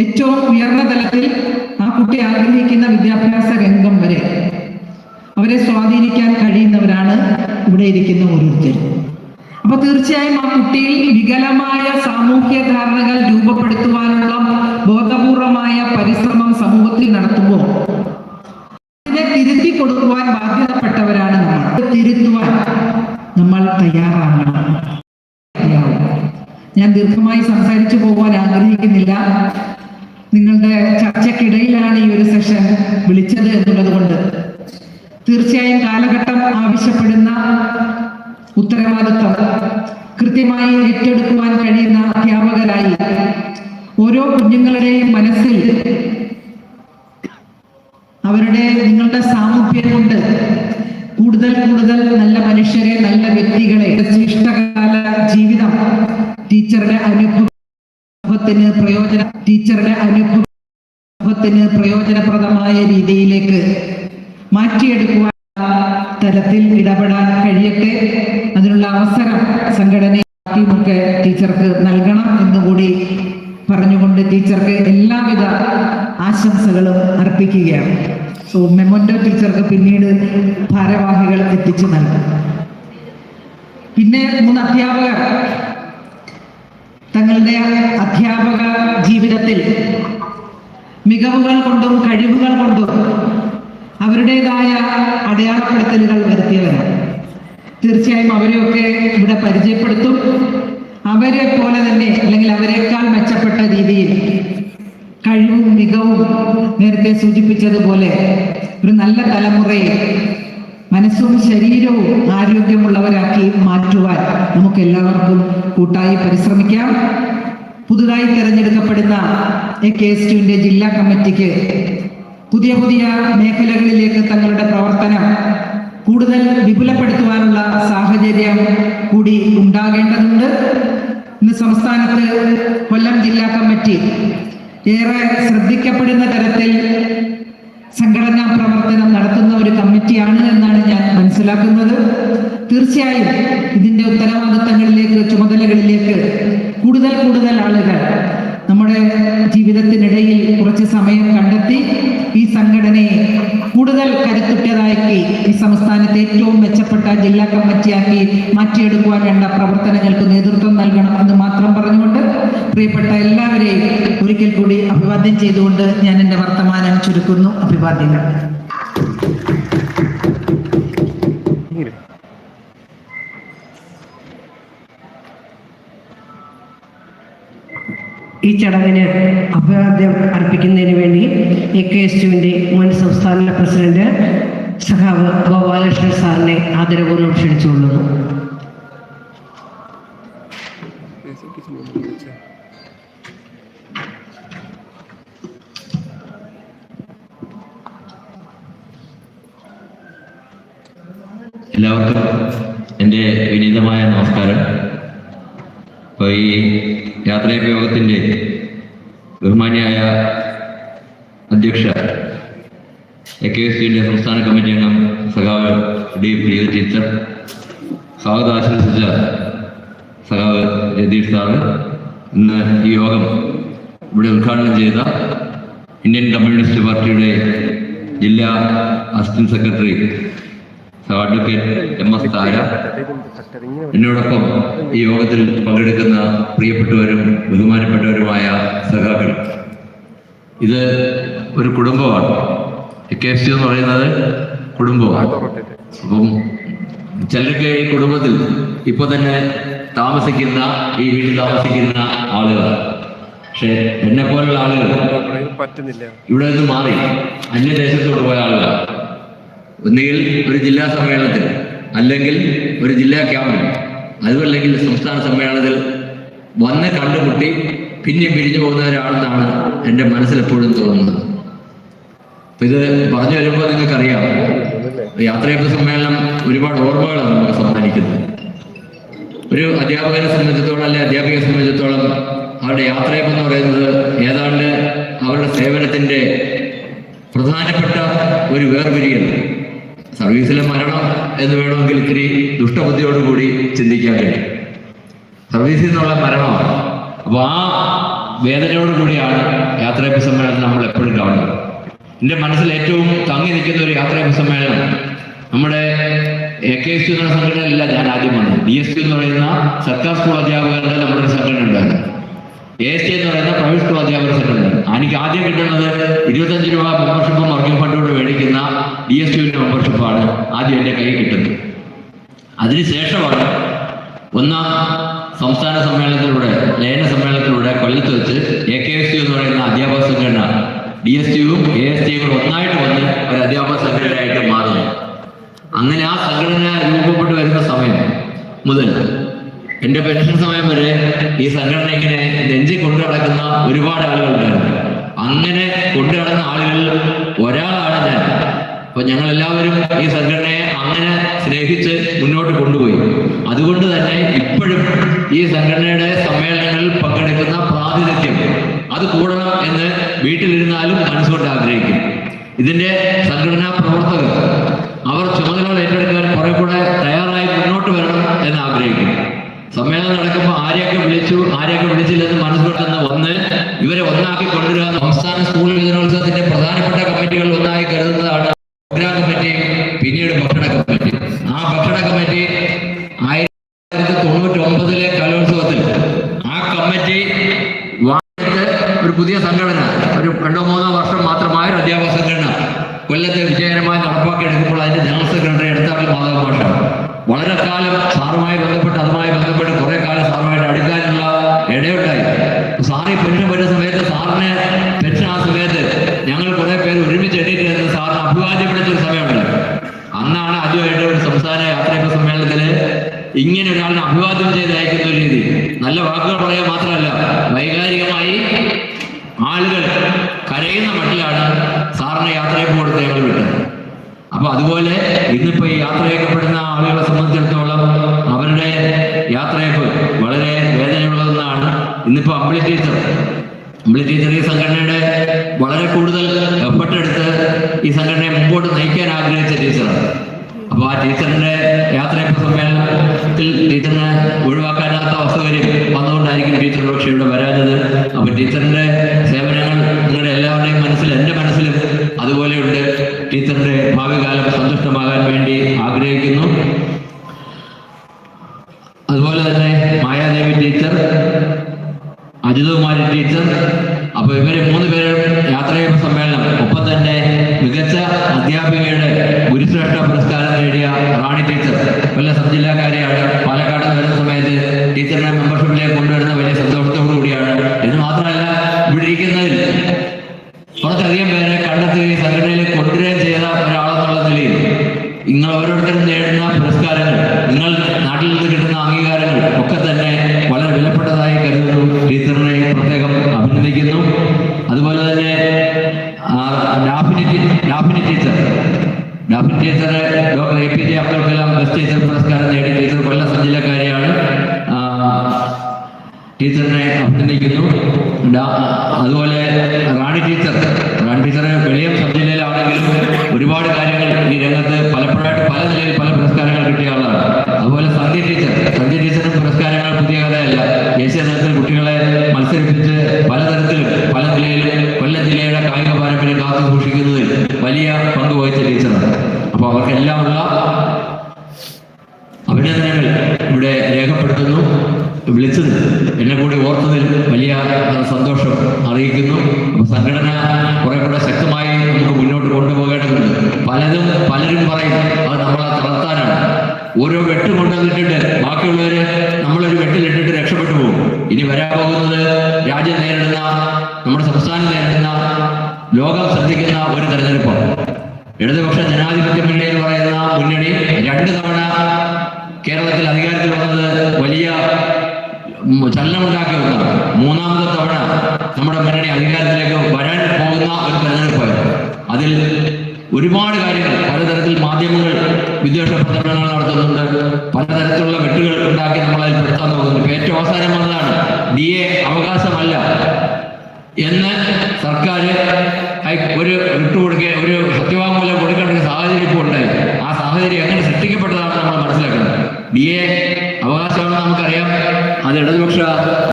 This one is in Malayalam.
ഏറ്റവും ഉയർന്ന തലത്തിൽ ആ കുട്ടി ആഗ്രഹിക്കുന്ന വിദ്യാഭ്യാസ രംഗം വരെ അവരെ സ്വാധീനിക്കാൻ കഴിയുന്നവരാണ് ഇവിടെ ഇരിക്കുന്ന ഓരോരുത്തരും. അപ്പൊ തീർച്ചയായും ആ കുട്ടിയിൽ വികലമായ സാമൂഹ്യ ധാരണകൾ രൂപപ്പെടുത്തുവാനുള്ള ബോധപൂർവമായ പരിശ്രമം സമൂഹത്തിൽ നടത്തുമ്പോൾ അതിനെ തിരുത്തി കൊടുക്കുവാൻ ബാധ്യതപ്പെട്ടവരാണ് നമ്മൾ. തിരുത്തുവാൻ നമ്മൾ തയ്യാറാകണം. ഞാൻ ദീർഘമായി സംസാരിച്ചു പോകുവാൻ ആഗ്രഹിക്കുന്നില്ല. നിങ്ങളുടെ ചർച്ചയ്ക്കിടയിലാണ് ഈ ഒരു സെഷൻ വിളിച്ചത് എന്നുള്ളത് കൊണ്ട്. തീർച്ചയായും കാലഘട്ടം ആവശ്യപ്പെടുന്ന ഉത്തരവാദിത്വം കൃത്യമായി ഏറ്റെടുക്കുവാൻ കഴിയുന്ന അധ്യാപകരായി ഓരോ കുഞ്ഞുങ്ങളുടെയും മനസ്സിൽ അവരുടെ നിങ്ങളുടെ സാമൂഹ്യം കൊണ്ട് കൂടുതൽ കൂടുതൽ നല്ല മനുഷ്യരെ നല്ല വ്യക്തികളെ ശിഷ്ടകാല ജീവിതം അനുഭവത്തിന് പ്രയോജന ടീച്ചറുടെ അനുഭവത്തിന് പ്രയോജനപ്രദമായ രീതിയിലേക്ക് മാറ്റിയെടുക്കുവാൻ തരത്തിൽ ഇടപെടാൻ കഴിയട്ടെ. അതിനുള്ള അവസരം സംഘടനയൊക്കെ ടീച്ചർക്ക് നൽകണം എന്നുകൂടി പറഞ്ഞുകൊണ്ട് ടീച്ചർക്ക് എല്ലാവിധ ആശംസകളും അർപ്പിക്കുകയാണ്. സോ മെമോൻഡോ ടീച്ചർക്ക് പിന്നീട് ഭാരവാഹികൾ എത്തിച്ചു നൽകും. പിന്നെ മൂന്ന് അധ്യാപകർ. തങ്ങളുടെ അധ്യാപക ജീവിതത്തിൽ മികവുകൾ കൊണ്ടും കഴിവുകൾ കൊണ്ടും അവരുടേതായ അടയാളപ്പെടുത്തലുകൾ വരുത്തിയവരാണ് തീർച്ചയായും അവരെയൊക്കെ ഇവിടെ പരിചയപ്പെടുത്തും. അവരെ പോലെ തന്നെ അല്ലെങ്കിൽ അവരെക്കാൾ മെച്ചപ്പെട്ട രീതിയിൽ കഴിവും മികവും നേരത്തെ സൂചിപ്പിച്ചതുപോലെ ഒരു നല്ല തലമുറയെ മനസ്സും ശരീരവും ആരോഗ്യമുള്ളവരാക്കി മാറ്റുവാൻ നമുക്ക് എല്ലാവർക്കും കൂട്ടായി പരിശ്രമിക്കാം. പുതുതായി തിരഞ്ഞെടുക്കപ്പെടുന്ന എ കെ എസ് ടുവിന്റെ ജില്ലാ കമ്മിറ്റിക്ക് പുതിയ പുതിയ മേഖലകളിലേക്ക് തങ്ങളുടെ പ്രവർത്തനം കൂടുതൽ വിപുലപ്പെടുത്തുവാനുള്ള സാഹചര്യം കൂടി ഉണ്ടാകേണ്ടതുണ്ട്. ഇന്ന് സംസ്ഥാനത്ത് കൊല്ലം ജില്ലാ കമ്മിറ്റി ഏറെ ശ്രദ്ധിക്കപ്പെടുന്ന തരത്തിൽ സംഘടനാ പ്രവർത്തനം നടത്തുന്ന ഒരു കമ്മിറ്റിയാണ് എന്നാണ് ഞാൻ മനസ്സിലാക്കുന്നത്. തീർച്ചയായും ഇതിന്റെ ഉത്തരവാദിത്തങ്ങളിലേക്ക് ചുമതലകളിലേക്ക് കൂടുതൽ കൂടുതൽ ആളുകൾ നമ്മുടെ ജീവിതത്തിനിടയിൽ കുറച്ച് സമയം കണ്ടെത്തി ഈ സംഘടനയെ കൂടുതൽ കരുത്തുറ്റതാക്കി ഈ സംസ്ഥാനത്തെ ഏറ്റവും മെച്ചപ്പെട്ട ജില്ലാ കമ്മിറ്റിയാക്കി മാറ്റിയെടുക്കുവാൻ വേണ്ട പ്രവർത്തനങ്ങൾക്ക് നേതൃത്വം നൽകണം എന്ന് മാത്രം പറഞ്ഞുകൊണ്ട് പ്രിയപ്പെട്ട എല്ലാവരെയും ഒരിക്കൽ കൂടി അഭിവാദ്യം ചെയ്തുകൊണ്ട് ഞാൻ എന്റെ വർത്തമാനം ചുരുക്കുന്നു. അഭിവാദ്യങ്ങൾ. ഈ ചടങ്ങിന് അഭിവാദ്യം അർപ്പിക്കുന്നതിന് വേണ്ടി എ കെ എസ് ടുവിന്റെ മുൻ സംസ്ഥാന പ്രസിഡന്റ് സഖാവ് ഗോപാലകൃഷ്ണൻ സാറിനെ ആദരപൂർവം ക്ഷണിച്ചുകൊള്ളുന്നു. എല്ലാവർക്കും എന്റെ വിനീതമായ നമസ്കാരം. അപ്പോൾ ഈ യാത്രയോഗത്തിന്റെ ബഹുമാന്യായ അധ്യക്ഷ എ കെ എസ് ടിന്റെ സംസ്ഥാന കമ്മിറ്റി അംഗം സഖാവ് ഡി പ്രിയ ടീച്ചർ സ്വാഗതം ആശംസിച്ച സഖാവ് രതീഷ് സാറ്. ഇന്ന് ഈ യോഗം ഇവിടെ ഉദ്ഘാടനം ചെയ്ത ഇന്ത്യൻ കമ്മ്യൂണിസ്റ്റ് പാർട്ടിയുടെ ജില്ലാ assistant secretary advocate M S Thara എന്നോടൊപ്പം ഈ യോഗത്തിൽ പങ്കെടുക്കുന്ന പ്രിയപ്പെട്ടവരും ബഹുമാനപ്പെട്ടവരുമായ സഖാക്കൾ. ഇത് ഒരു കുടുംബമാണ്. കെ എഫ് സി എന്ന് പറയുന്നത് കുടുംബമാണ്. അപ്പം ചിലരൊക്കെ ഈ കുടുംബത്തിൽ ഇപ്പൊ തന്നെ താമസിക്കുന്ന ഈ വീട്ടിൽ താമസിക്കുന്ന ആളുകൾ പക്ഷെ എന്നെ പോലുള്ള ആളുകൾ പറ്റുന്നില്ല. ഇവിടെ നിന്ന് മാറി അന്യദേശത്തോട്ട് പോയ ആളുകളാണ്. ഒന്നുകിൽ ഒരു ജില്ലാ സമ്മേളനത്തിൽ അല്ലെങ്കിൽ ഒരു ജില്ലാ ക്യാമ്പിൽ അതുമല്ലെങ്കിൽ സംസ്ഥാന സമ്മേളനത്തിൽ വന്ന് കണ്ടുമുട്ടി പിന്നെ പിരിഞ്ഞു പോകുന്നവരാണെന്നാണ് എന്റെ മനസ്സിലെപ്പോഴും തോന്നുന്നത്. അപ്പൊ ഇത് പറഞ്ഞു വരുമ്പോൾ നിങ്ങൾക്കറിയാം യാത്രയപ്പ് സമ്മേളനം ഒരുപാട് ഓർമ്മകളാണ് നമുക്ക് സമ്മാനിക്കുന്നത്. ഒരു അധ്യാപകനെ സംബന്ധിച്ചിടത്തോളം അല്ലെ അധ്യാപികയെ സംബന്ധിച്ചിടത്തോളം അവരുടെ യാത്രയപ്പ് എന്ന് പറയുന്നത് ഏതാണ്ട് അവരുടെ സേവനത്തിന്റെ പ്രധാനപ്പെട്ട ഒരു വേർപിരിയൽ. സർവീസിലെ മരണം എന്ന് വേണമെങ്കിൽ ഇത്തിരി ദുഷ്ടബുദ്ധിയോടുകൂടി ചിന്തിക്കാൻ കഴിയും. സർവീസിൽ നിന്നുള്ള മരണമാണ് അപ്പൊ ആ വേദനയോടുകൂടിയാണ് യാത്രയപ്പ് സമ്മേളനം നമ്മൾ എപ്പോഴും കാണുന്നത്. എന്റെ മനസ്സിൽ ഏറ്റവും തങ്ങി നിൽക്കുന്ന ഒരു യാത്രയപ്പ് സമ്മേളനം നമ്മുടെ എ കെ എസ് യു എന്ന സംഘടനയല്ല ഞാൻ ആദ്യം ഡി എസ് യു എന്ന് പറയുന്ന സർക്കാർ സ്കൂൾ അധ്യാപകരുടെ നമ്മുടെ ഒരു സംഘടന ഉണ്ടായിരുന്നു. എ എസ് ടി എന്ന് പറയുന്ന പ്രൈവറ്റ് സ്കൂൾ അധ്യാപക സംഘടന. എനിക്ക് ആദ്യം കിട്ടുന്നത് ഇരുപത്തഞ്ച് രൂപ മെമ്പർഷിപ്പും വർക്കിംഗ് ഫണ്ടോട് മേടിക്കുന്ന ഡി എസ് യുവിന്റെ മെമ്പർഷിപ്പാണ് ആദ്യം എന്റെ കയ്യിൽ കിട്ടുന്നത്. അതിനുശേഷമാണ് ഒന്നാം സംസ്ഥാന സമ്മേളനത്തിലൂടെ ലയന സമ്മേളനത്തിലൂടെ കൊല്ലത്ത് വെച്ച് എ കെ എസ് യു എന്ന് പറയുന്ന അധ്യാപക സംഘടന ഡി എസ് ടിയും എ എസ് ടിയും കൂടെ ഒന്നായിട്ട് വന്ന് ഒരു അധ്യാപക സംഘടനയായിട്ട് മാറുന്നു. അങ്ങനെ ആ സംഘടന രൂപപ്പെട്ടു വരുന്ന സമയം മുതൽ എന്റെ പെൻഷൻ സമയം വരെ ഈ സംഘടന ഇങ്ങനെ നെഞ്ചി കൊണ്ടു നടക്കുന്ന ഒരുപാട് ആളുകളുണ്ടായിരുന്നു. അങ്ങനെ കൊണ്ടു നടന്ന ആളുകളിൽ ഒരാളാണ് ഞാൻ. അപ്പൊ ഞങ്ങൾ എല്ലാവരും ഈ സംഘടനയെ അങ്ങനെ സ്നേഹിച്ച് മുന്നോട്ട് കൊണ്ടുപോയി. അതുകൊണ്ട് തന്നെ ഇപ്പോഴും ഈ സംഘടനയുടെ സമ്മേളനങ്ങളിൽ പങ്കെടുക്കുന്ന പ്രാതിനിധ്യം അത് കൂടണം എന്ന് വീട്ടിലിരുന്നാലും മനസ്സുകൊണ്ട് ആഗ്രഹിക്കും. ഇതിന്റെ സംഘടനാ പ്രവർത്തകർ അവർ ചുമതലകൾ ഏറ്റെടുക്കാൻ കുറെ കൂടെ തയ്യാറായി മുന്നോട്ട് വരണം എന്ന് ആഗ്രഹിക്കും. സമ്മേളനം നടക്കുമ്പോൾ ആരെയൊക്കെ വിളിച്ചു ആരെയൊക്കെ വിളിച്ചില്ലെന്ന് മനസ്സിലാക്കുന്ന വന്ന് ഇവരെ ഒന്നാക്കി കൊണ്ടുവരിക സംസ്ഥാന സ്കൂൾ യുവജനോത്സവത്തിന്റെ പ്രധാനപ്പെട്ട കമ്മിറ്റികൾ ഒന്നായി കരുതുന്നതാണ് പ്രോഗ്രാം കമ്മിറ്റി പിന്നീട് ഭക്ഷണ കമ്മിറ്റി. ആ ഭക്ഷണ കമ്മിറ്റി ആയിരത്തി തൊണ്ണൂറ്റി ഒമ്പതിലെ കലോത്സവത്തിൽ ആ കമ്മിറ്റി ഒരു പുതിയ സംഘടന ഒരു രണ്ടോ മൂന്നോ വർഷം മാത്രമായ ഒരു അധ്യാപക സംഘടന കൊല്ലത്തെ വിജയകരമായി നടപ്പാക്കി എടുക്കുമ്പോൾ അതിന്റെ ജനറൽ സെക്രട്ടറി എടുത്താൽ മാധവ വളരെ കാലം സാറുമായി ബന്ധപ്പെട്ട് അതുമായി ബന്ധപ്പെട്ട് കുറെ കാലം സാറുമായിട്ട് അടുക്കാനുള്ള ഇടയുണ്ടായി. സാറി പെൻഷൻ വരുന്ന സമയത്ത് സാറിന് പെറ്റ ആ സമയത്ത് ഞങ്ങൾ കുറെ പേര് ഒരുമിച്ച് എണ്ണീറ്റ് നിന്ന് സാറിന് അഭിവാദ്യപ്പെടുത്ത ഒരു സമയമുണ്ട് അന്നാണ് ആദ്യമായിട്ട് ഒരു സംസ്ഥാന യാത്രയൊക്കെ സമ്മേളനത്തിൽ ഇങ്ങനെ ഒരാളിനെ അഭിവാദ്യം ചെയ്ത് അയക്കുന്ന ഒരു രീതി. നല്ല വാക്കുകൾ പറയുക മാത്രമല്ല വൈകാരികമായി ആളുകൾ കരയുന്ന മട്ടിലാണ് സാറിന് യാത്രയപ്പ് കൊടുത്ത് ഞങ്ങൾ വിട്ടത്. അപ്പൊ അതുപോലെ ഇന്നിപ്പോ ഈ യാത്രയക്കപ്പെടുന്ന ആളുകളെ സംബന്ധിച്ചിടത്തോളം അവരുടെ വളരെ വേദനയുള്ളതെന്നാണ് ഇന്നിപ്പോ അമ്പിളി ടീച്ചർ ഈ സംഘടനയുടെ വളരെ കൂടുതൽ എഫർട്ട് എടുത്ത് ഈ സംഘടനയെ മുമ്പോട്ട് നയിക്കാൻ ആഗ്രഹിച്ച ടീച്ചറാണ്. അപ്പൊ ആ ടീച്ചറിന്റെ യാത്രയപ്പ് സമ്മേളനത്തിൽ ടീച്ചറിനെ ഒഴിവാക്കാനാത്ത അസൗകര്യം വന്നുകൊണ്ടായിരിക്കും ടീച്ചർ പക്ഷേ ഇവിടെ വരാഞ്ഞത്. അപ്പൊ ടീച്ചറിന്റെ സേവനങ്ങൾ നിങ്ങളുടെ എല്ലാവരുടെയും മനസ്സിൽ എന്റെ മനസ്സിലും അതുപോലെയുണ്ട്. ടീച്ചറിന്റെ ഭാവി കാലം സന്തുഷ്ടമാകാൻ വേണ്ടി ആഗ്രഹിക്കുന്നു. അജിതകുമാരി ടീച്ചർ അപ്പൊ ഇവർ മൂന്ന് പേരും ചെയ്യുന്ന സമ്മേളനം ഒപ്പം തന്നെ മികച്ച അധ്യാപികയുടെ ഗുരുശ്രേഷ്ഠ പുരസ്കാരം നേടിയ റാണി ടീച്ചർ. വല്ല സബ് ജില്ലാക്കാരെയാണ് പാലക്കാട് വരുന്ന സമയത്ത് ടീച്ചറിനെ മെമ്പർഷിപ്പിലേക്ക് കൊണ്ടുവരുന്ന വലിയ സന്തോഷത്തോടു കൂടിയാണ്. ഇത് മാത്രമല്ല ഇവിടെ ഇരിക്കുന്നതിൽ കുറച്ചധികം പേരെ കണ്ടെത്തുകയും സംഘടനയിലേക്ക് കൊണ്ടുവരികയും ചെയ്ത ഒരാളെന്നുള്ള നിലയിൽ നിങ്ങൾ ഓരോരുത്തരും നേടുന്ന പുരസ്കാരങ്ങൾ നിങ്ങൾ നാട്ടിൽ നിന്ന് കിട്ടുന്ന അംഗീകാരങ്ങൾ ഒക്കെ തന്നെ വളരെ വിലപ്പെട്ടതായി കരുതുന്നു. ടീച്ചറിനെ പ്രത്യേകം അഭിനന്ദിക്കുന്നു. അതുപോലെ തന്നെ teacher. Daphne teacher doctor A P J Abdul Kalam best teacher പുരസ്കാരം നേടി. ടീച്ചർ കൊല്ലം ജില്ലക്കാരിയാണ് ടീച്ചറിനെ അഭിനന്ദിക്കുന്നു. അതുപോലെ Rani teacher. Rani teacher Veliyam sub ഒരുപാട് കാര്യങ്ങൾ ഈ രംഗത്ത് പലപ്പോഴായിട്ട് പല നിലയിൽ പല പുരസ്കാരങ്ങൾ കിട്ടിയ ആളാണ്. അതുപോലെ സന്ധ്യ ടീച്ചർ. സന്ധ്യ ടീച്ചറിന് പുരസ്കാരങ്ങൾ പുതിയ കഥയല്ല. ദേശീയ തലത്തിൽ കുട്ടികളെ മത്സരിപ്പിച്ച് പലതരത്തിലും പല നിലയിലും കൊല്ലം ജില്ലയുടെ കായിക പാരമ്പര്യം കാത്തു വലിയ പങ്ക് വഹിച്ച ടീച്ചറാണ്. അപ്പോൾ അവർക്കെല്ലാമുള്ള അഭിനന്ദനങ്ങൾ ഇവിടെ രേഖപ്പെടുത്തുന്നു വിളിച്ചത് എന്നെ കൂടി ഓർത്തതിൽ വലിയ സന്തോഷം അറിയിക്കുന്നു. സംഘടന കുറെ കൂടെ ശക്തമായി നമുക്ക് മുന്നോട്ട് കൊണ്ടുപോകേണ്ടതുണ്ട്. പലതും പലരും പറയും അത് നമ്മളെ തളർത്താനാണ്. ഓരോ വെട്ട് കൊണ്ടുവന്നിട്ടിട്ട് ബാക്കിയുള്ളവര് ഇനി വരാൻ പോകുന്നത് രാജ്യം നേരിടുന്ന നമ്മുടെ സംസ്ഥാനം നേരിടുന്ന ലോകം ശ്രദ്ധിക്കുന്ന ഒരു തെരഞ്ഞെടുപ്പാണ്. ഇടതുപക്ഷ ജനാധിപത്യ മുന്നണി എന്ന് പറയുന്ന മുന്നണി രണ്ട് തവണ കേരളത്തിൽ അധികാരത്തിൽ വന്നത് വലിയ ചലനം ചലനമുണ്ടാക്കിയ ഒന്നാണ് മൂന്നാമത്തെ തവണ നമ്മുടെ മുന്നണി അധികാരത്തിലേക്ക് വരാൻ പോകുന്ന ഒരു തെരഞ്ഞെടുപ്പായിരുന്നു. അതിൽ ഒരുപാട് കാര്യങ്ങൾ പലതരത്തിൽ മാധ്യമങ്ങൾ വിദ്വേഷ പ്രചരണങ്ങൾ നടത്തുന്നുണ്ട്. പലതരത്തിലുള്ള വെട്ടുകൾ ഉണ്ടാക്കി നമ്മളതിൽ ഡി അവകാശമല്ല എന്ന് സർക്കാർ ഒരു വിട്ടുകൊടുക്കുക ഒരു സത്യവാങ്മൂലം കൊടുക്കേണ്ട ഒരു സാഹചര്യം ഇപ്പോൾ ഉണ്ടായി. ആ സാഹചര്യം എങ്ങനെ സൃഷ്ടിക്കപ്പെട്ടതാണെന്ന് നമ്മൾ മനസ്സിലാക്കുന്നത് ഡി എ അവകാശമാണെന്ന് നമുക്കറിയാം. അത് ഇടതുപക്ഷ